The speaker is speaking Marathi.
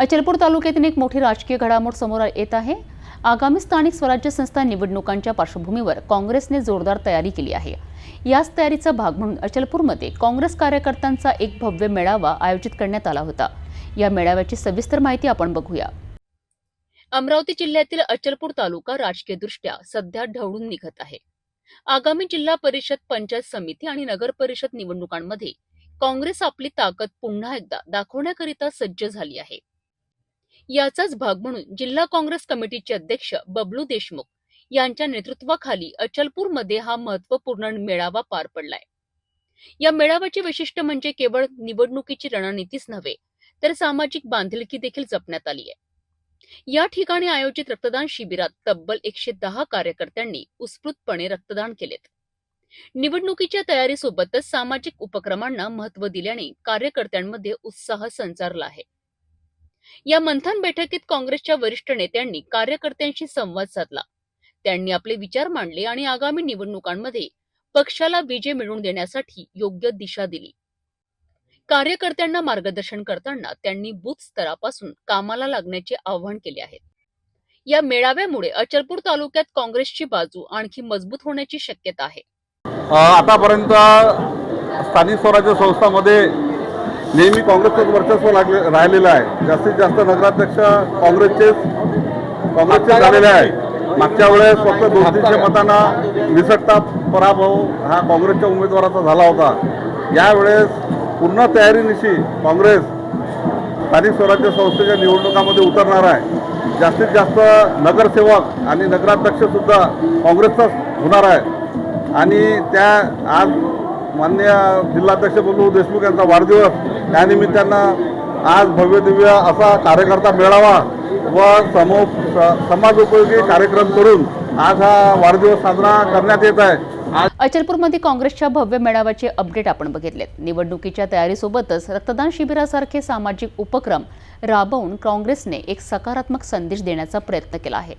अचलपूर तालुक्यातील एक मोठी राजकीय घडामोड समोर येत आहे. आगामी स्थानिक स्वराज्य संस्था निवडणुकांच्या पार्श्वभूमीवर काँग्रेसने जोरदार तयारी केली आहे. याच तयारीचा भाग म्हणून अचलपूरमध्ये काँग्रेस कार्यकर्त्यांचा एक भव्य मेळावा आयोजित करण्यात आला होता. या मेळाव्याची सविस्तर माहिती आपण बघूया. अमरावती जिल्ह्यातील अचलपूर तालुका राजकीयदृष्ट्या सध्या ढवळून निघत आहे. आगामी जिल्हा परिषद पंचायत समिती आणि नगर परिषद निवडणुकांमध्ये काँग्रेस आपली ताकद पुन्हा एकदा दाखवण्याकरिता सज्ज झाली आहे. याचाच भाग म्हणून जिल्हा काँग्रेस कमिटीचे अध्यक्ष बबलू देशमुख यांच्या नेतृत्वाखाली अचलपूरमध्ये हा महत्त्वपूर्ण मेळावा पार पडलाय. या मेळाव्याचे वैशिष्ट्य म्हणजे केवळ निवडणुकीची रणनीतीच नव्हे तर सामाजिक बांधिलकी देखील जपण्यात आली आहे. या ठिकाणी आयोजित रक्तदान शिबिरात तब्बल एकशे दहा कार्यकर्त्यांनी उत्स्फूर्तपणे रक्तदान केलेत. निवडणुकीच्या तयारीसोबतच सामाजिक उपक्रमांना महत्त्व दिल्याने कार्यकर्त्यांमध्ये उत्साह संचारला आहे. या मंथन बैठकीत काँग्रेसच्या वरिष्ठ नेत्यांनी कार्यकर्त्यांशी संवाद साधला. त्यांनी आपले विचार मांडले आणि आगामी निवडणुकांमध्ये पक्षाला विजय मिळवून देण्यासाठी योग्य दिशा दिली. कार्यकर्त्यांना मार्गदर्शन करताना त्यांनी बूथ स्तरापासून कामाला लागण्याचे आवाहन केले आहे. या मेळाव्यामुळे अचलपूर तालुक्यात काँग्रेसची बाजू आणखी मजबूत होण्याची शक्यता आहे. आतापर्यंत स्थानिक स्वराज्य संस्थामध्ये नेहमी काँग्रेसचंच वर्चस्व लागले राहिलेलं आहे. जास्तीत जास्त नगराध्यक्ष काँग्रेसचे काँग्रेसचे झालेले आहे मागच्या वेळेस फक्त दोन तीनशे मतांना निसटता पराभव हा काँग्रेसच्या उमेदवाराचा झाला होता. यावेळेस पूर्ण तयारीनिशी काँग्रेस स्थानिक स्वराज्य संस्थेच्या निवडणुकामध्ये उतरणार आहे. जास्तीत जास्त नगरसेवक आणि नगराध्यक्ष सुद्धा काँग्रेसचाच होणार आहे. आणि त्या आज मान्य जिल्हाध्यक्ष बंधू देशमुख यांचा वाढदिवस. त्यानिमित्तानं आज भव्य दिव्य असा कार्यकर्ता मेळावा व समो समाज समाजोपयोगी कार्यक्रम करून आज हा वाढदिवस साजरा करण्यात येत आहे. अचलपूरमध्ये काँग्रेसच्या भव्य मेळाव्याचे अपडेट आपण बघितलेत. निवडणुकीच्या तयारीसोबतच रक्तदान शिबिरासारखे सामाजिक उपक्रम राबवून काँग्रेसने एक सकारात्मक संदेश देण्याचा प्रयत्न केला आहे.